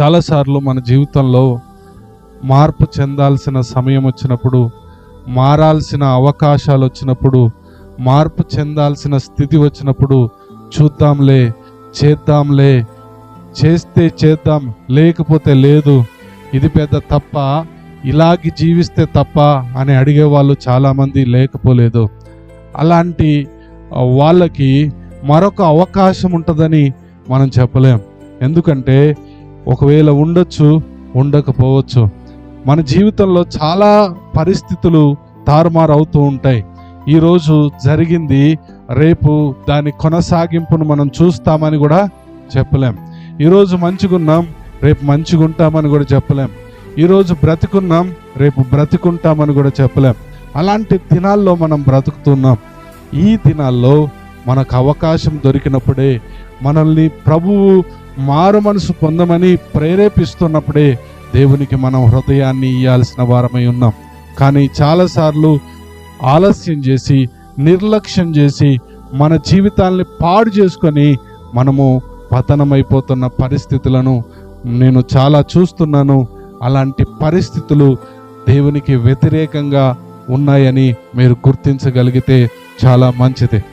చాలాసార్లు మన జీవితంలో మార్పు చెందాల్సిన సమయం వచ్చినప్పుడు మారాల్సిన అవకాశాలు వచ్చినప్పుడు మార్పు చెందాల్సిన స్థితి వచ్చినప్పుడు చూద్దాంలే చేద్దాంలే చేస్తే చేద్దాం లేకపోతే లేదు ఇది పెద్ద తప్ప ఇలాగి జీవిస్తే తప్ప అని అడిగే వాళ్ళు చాలామంది లేకపోలేదు. అలాంటి వాళ్ళకి మరొక అవకాశం ఉంటుందని మనం చెప్పలేం. ఎందుకంటే ఒకవేళ ఉండొచ్చు ఉండకపోవచ్చు. మన జీవితంలో చాలా పరిస్థితులు తారుమారు అవుతూ ఉంటాయి ఈరోజు జరిగింది రేపు దాని కొనసాగింపును మనం చూస్తామని కూడా చెప్పలేం. ఈరోజు మంచిగున్నాం రేపు మంచిగా ఉంటామని కూడా చెప్పలేం. ఈరోజు బ్రతికున్నాం రేపు బ్రతికుంటామని కూడా చెప్పలేం. అలాంటి దినాల్లో మనం బ్రతుకుతున్నాం. ఈ దినాల్లో మనకు అవకాశం దొరికినప్పుడే మనల్ని ప్రభువు మారు మనసు పొందమని ప్రేరేపిస్తున్నప్పుడే దేవునికి మనం హృదయాన్ని ఇయ్యాల్సిన వారమై ఉన్నాం. కానీ చాలాసార్లు ఆలస్యం చేసి నిర్లక్ష్యం చేసి మన జీవితాల్ని పాడు చేసుకొని మనము పతనమైపోతున్న పరిస్థితులను నేను చాలా చూస్తున్నాను. అలాంటి పరిస్థితులు దేవునికి వ్యతిరేకంగా ఉన్నాయని మీరు గుర్తించగలిగితే చాలా మంచిది.